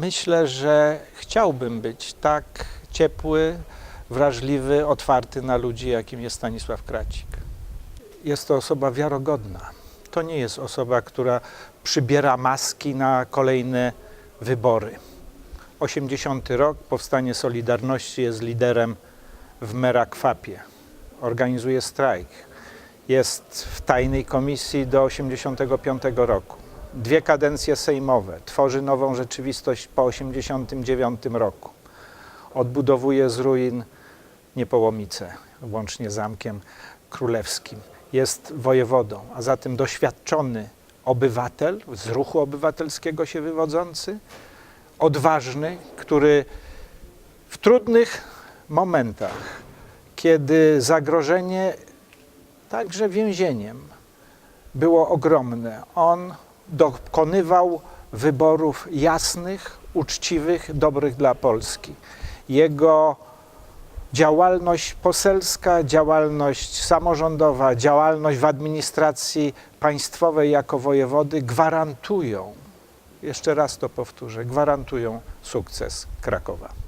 Myślę, że chciałbym być tak ciepły, wrażliwy, otwarty na ludzi, jakim jest Stanisław Kracik. Jest to osoba wiarogodna. To nie jest osoba, która przybiera maski na kolejne wybory. 80 rok, powstanie Solidarności, jest liderem w Merakwapie. Organizuje strajk. Jest w tajnej komisji do 85 roku. Dwie kadencje sejmowe. Tworzy nową rzeczywistość po 89 roku. Odbudowuje z ruin Niepołomice, łącznie Zamkiem Królewskim. Jest wojewodą, a zatem doświadczony obywatel, z ruchu obywatelskiego się wywodzący, odważny, który w trudnych momentach, kiedy zagrożenie także więzieniem było ogromne, on dokonywał wyborów jasnych, uczciwych, dobrych dla Polski. Jego działalność poselska, działalność samorządowa, działalność w administracji państwowej jako wojewody gwarantują, jeszcze raz to powtórzę, gwarantują sukces Krakowa.